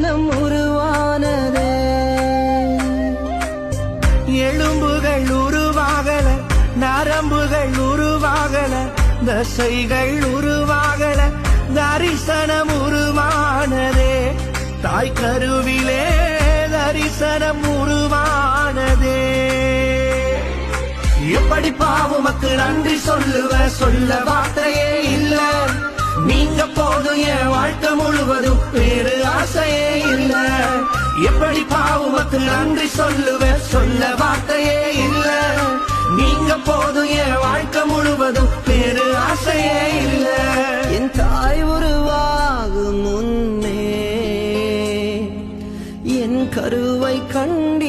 நம் உருவானதே. எலும்புகள் உருவாகல நரம்புகள் உருவாகல தசைகள் உருவாகல தரிசனம் உருவானதே. தாய் கருவிலே தரிசனம் உருவானதே. எப்படி பாவமக்கு நன்றி சொல்லுவ? சொல்ல வார்த்தையே இல்ல. நீங்க போதும் என் வாழ்க்கை முழுவ எப்படி பாவமக்கு நன்றி சொல்லுவ? சொல்ல வார்த்தையே இல்ல. நீங்க போதும் என் வாழ்க்கை முழுவதும் பேரு ஆசையே இல்ல. என் தாய் உருவாகும் முன்னே என் கருவை கண்